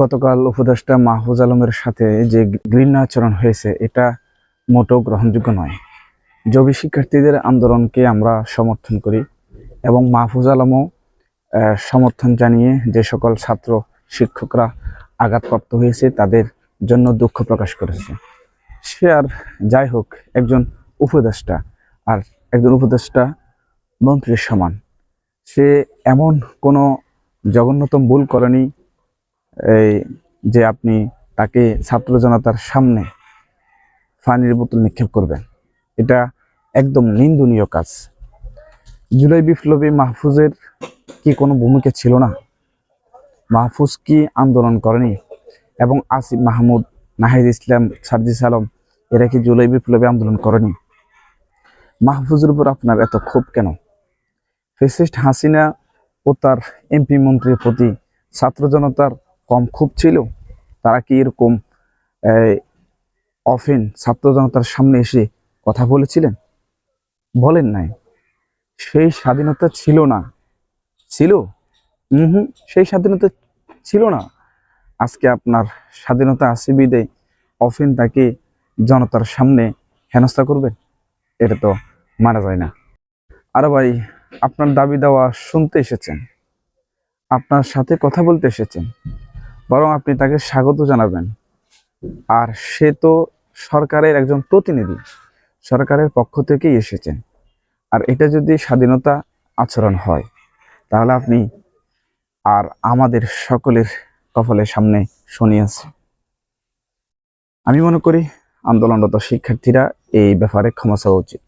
গতকাল উপদেষ্টা মাহফুজ আলমের সাথে যে ঘৃণা আচরণ হয়েছে, এটা মোটেও গ্রহণযোগ্য নয়। জবি শিক্ষার্থীদের আন্দোলনকে আমরা সমর্থন করি এবং মাহফুজ আলমও সমর্থন জানিয়ে যে সকল ছাত্র, শিক্ষকরা আঘাতপ্রাপ্ত হয়েছে, তাদের জন্য দুঃখ প্রকাশ করেছে। সে আর যাই হোক, একজন উপদেষ্টা আর একজন উপদেষ্টা মন্ত্রীর সমান। সে এমন কোনো জঘন্যতম ভুল করেনি, এই যে আপনি তাকে ছাত্র জনতার সামনে পানির বোতল নিক্ষেপ করবেন। এটা একদম নিন্দনীয় কাজ। জুলাই বিপ্লবী মাহফুজের কি কোনো ভূমিকা ছিল না? মাহফুজ কি আন্দোলন করেনি? এবং আসিফ মাহমুদ, নাহিদ ইসলাম, সার্জিস আলম, এরা কি জুলাই বিপ্লবী আন্দোলন করেনি? মাহফুজের উপর আপনার এত ক্ষোভ কেন? ফেসিস্ট হাসিনা ও তার এমপি মন্ত্রীর প্রতি ছাত্র জনতার কম ক্ষোভ ছিল, তারা কি এরকম অফেন ছাত্র জনতার সামনে এসে কথা বলেছিলেন? বলেন নাই। সেই স্বাধীনতা ছিল না। ছিল? হুম সেই স্বাধীনতা ছিল না। আজকে আপনার স্বাধীনতা আছে বিদে, অফেন তাকে জনতার সামনে হেনস্থা করবেন এটা তো মারা যায় না। আর ভাই আপনার দাবি দেওয়া শুনতে এসেছেন, আপনার সাথে কথা বলতে এসেছেন, বরং আপনি তাকে স্বাগত জানাবেন। আর সে তো সরকারের একজন প্রতিনিধি, সরকারের পক্ষ থেকেই এসেছেন। আর এটা যদি স্বাধীনতা আচরণ হয়, তাহলে আপনি আর আমাদের সকলের কপালের সামনে শুনিয়েছে আমি মনে করি, আন্দোলনরত শিক্ষার্থীরা এই ব্যাপারে ক্ষমা চাওয়া উচিত।